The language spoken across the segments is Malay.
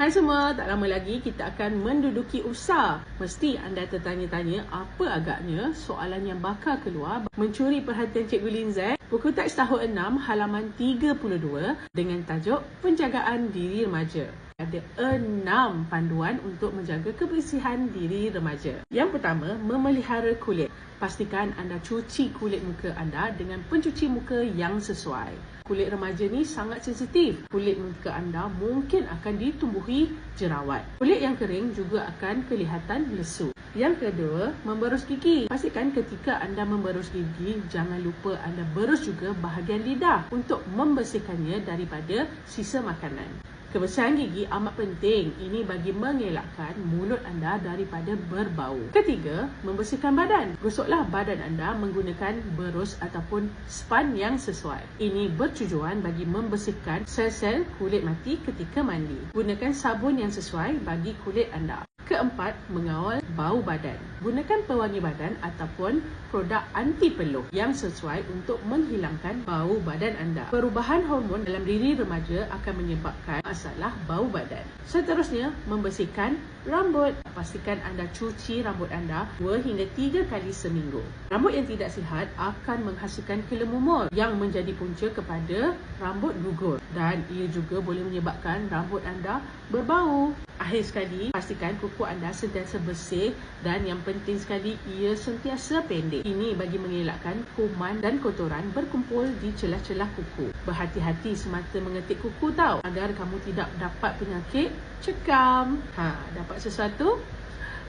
Hai semua, tak lama lagi kita akan menduduki usaha. Mesti anda tertanya-tanya apa agaknya soalan yang bakal keluar mencuri perhatian Cikgu Lin Z. Buku teks tahun 6 halaman 32 dengan tajuk Penjagaan Diri Remaja ada enam panduan untuk menjaga kebersihan diri remaja. Yang pertama, memelihara kulit. Pastikan anda cuci kulit muka anda dengan pencuci muka yang sesuai. Kulit remaja ni sangat sensitif. Kulit muka anda mungkin akan ditumbuhi jerawat. Kulit yang kering juga akan kelihatan lesu. Yang kedua, memberus gigi. Pastikan ketika anda memberus gigi, jangan lupa anda berus juga bahagian lidah untuk membersihkannya daripada sisa makanan. Kebersihan gigi amat penting. Ini bagi mengelakkan mulut anda daripada berbau. Ketiga, membersihkan badan. Gosoklah badan anda menggunakan berus ataupun span yang sesuai. Ini bertujuan bagi membersihkan sel-sel kulit mati ketika mandi. Gunakan sabun yang sesuai bagi kulit anda. Keempat, mengawal bau badan. Gunakan pewangi badan ataupun produk anti peluh yang sesuai untuk menghilangkan bau badan anda. Perubahan hormon dalam diri remaja akan menyebabkan masalah bau badan. Seterusnya, membersihkan rambut. Pastikan anda cuci rambut anda 2 hingga 3 kali seminggu. Rambut yang tidak sihat akan menghasilkan kelemumur yang menjadi punca kepada rambut gugur dan ia juga boleh menyebabkan rambut anda berbau. Akhir sekali, pastikan kuku anda sentiasa bersih dan yang penting sekali ia sentiasa pendek. Ini bagi mengelakkan kuman dan kotoran berkumpul di celah-celah kuku. Berhati-hati semata mengetik kuku tahu agar kamu tidak dapat penyakit cekam. Ha, dapat sesuatu?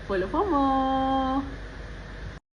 Follow for more.